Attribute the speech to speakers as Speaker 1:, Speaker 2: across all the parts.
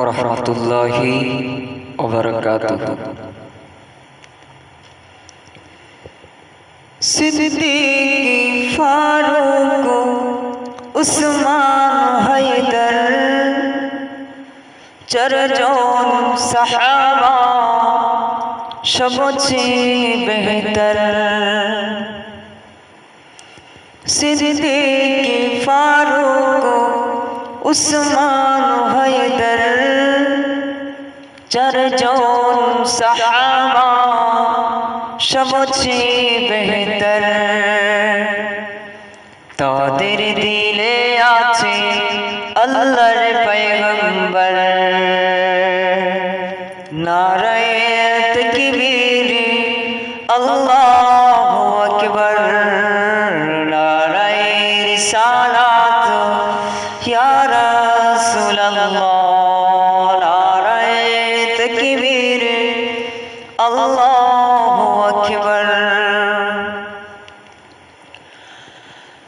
Speaker 1: রহমতুল্লাহি
Speaker 2: সিদ্দিক ফারুক উসমান হায়দার চরজন সাহাবা সবচেয়ে বেহতর। সিদ্দিক ফারুক উসমান হায়দর, চারজন সাহাবা সবচেয়ে বেহতর। তাদের দিলে আছে আল্লাহর পয়গম্বর। নারায়ত কিবির আল্লাহু আকবার। নারায়ত কিবির আল্লাহু আকবার।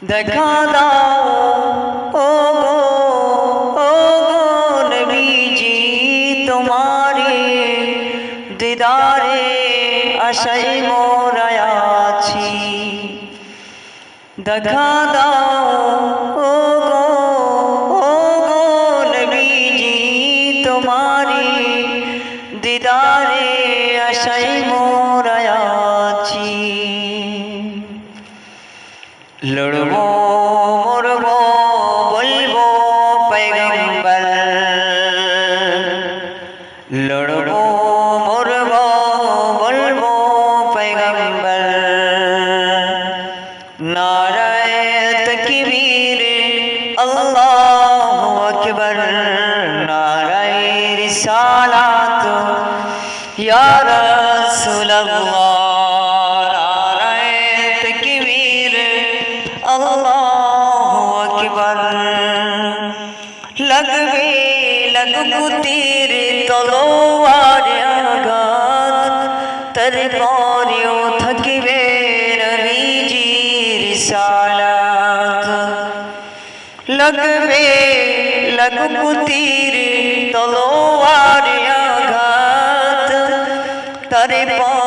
Speaker 2: দেখা দাও, ও গো ও গো নবীজি, তোমারে দিদারে আশাই মোরায়াছি দেখা দাও তারে আশাই মোরায়াছি লড়বো, মরবো, বলব পৈগম্বর লড়বো, মরবো, বলব পৈগম্বর নারায় তকবীর, আল্লাহু আকবার। યાર તકબીર અલ્લાહુ અકબર લગવે લગુ તીર તલવાર આઘાત તર પાર્યો થકવે રહીજી રિસાલાત લગવે લગુ તીર তার পরেও